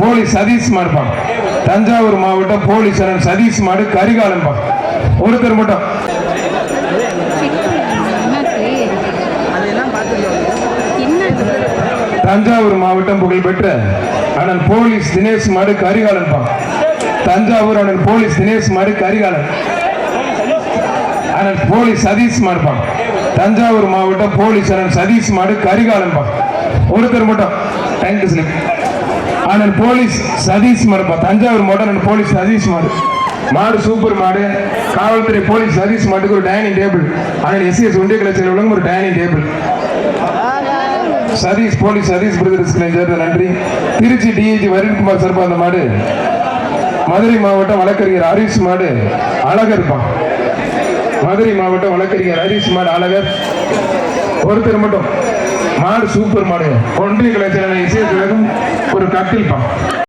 போலி சதீஷ் மாடுப்பான் தஞ்சாவூர் மாவட்டம் போலீஸ் அண்ணன் சதீஷ் மாடு கரிகாலன்பா ஒருத்தர் மட்டும். தஞ்சாவூர் மாவட்டம் புகழ்பெற்ற அண்ணன் போலீஸ் தினேஷ் மாடு கரிகாலன்பா தஞ்சாவூர் அண்ணன் போலீஸ் தினேஷ் மாடு கரிகாலன். அண்ணன் போலீஸ் சதீஷ் மாடுப்பா தஞ்சாவூர் மாவட்டம் போலீஸ் அண்ணன் சதீஷ் மாடு கரிகாலன்பா ஒருத்தர் மட்டும். தேங்க்யூ ஸ்லிப் ஆனால் போலீஸ் சதீஷ் மாடுப்பா தஞ்சாவூர் மாவட்டம் நான் போலீஸ் சதீஷ் மாடு. மாடு சூப்பர் மாடு. காவல்துறை போலீஸ் சதீஷ் மாட்டுக்கு ஒரு டைனிங் டேபிள். ஆனால் எஸ்சிஎஸ் ஒன்றிய கலைச்சல் உள்ளவங்க ஒரு dining table. Satish police Satish பிரதர்ஸ்களை சேர்ந்த நன்றி. திருச்சி டிஐஜி வருண்குமார் சார்பா அந்த மாடு. மதுரை மாவட்டம் வழக்கறிஞர் ஹரிஷ் மாடு அழகர்பா மதுரை மாவட்டம் வழக்கறிஞர் ஹரிஷ் மாடு அழகர். ஒருத்தர் மட்டும். மாடு சூப்பர் மாடு. ஒன்றிய கலைச்சல் இசை ஒரு கட்டில்பா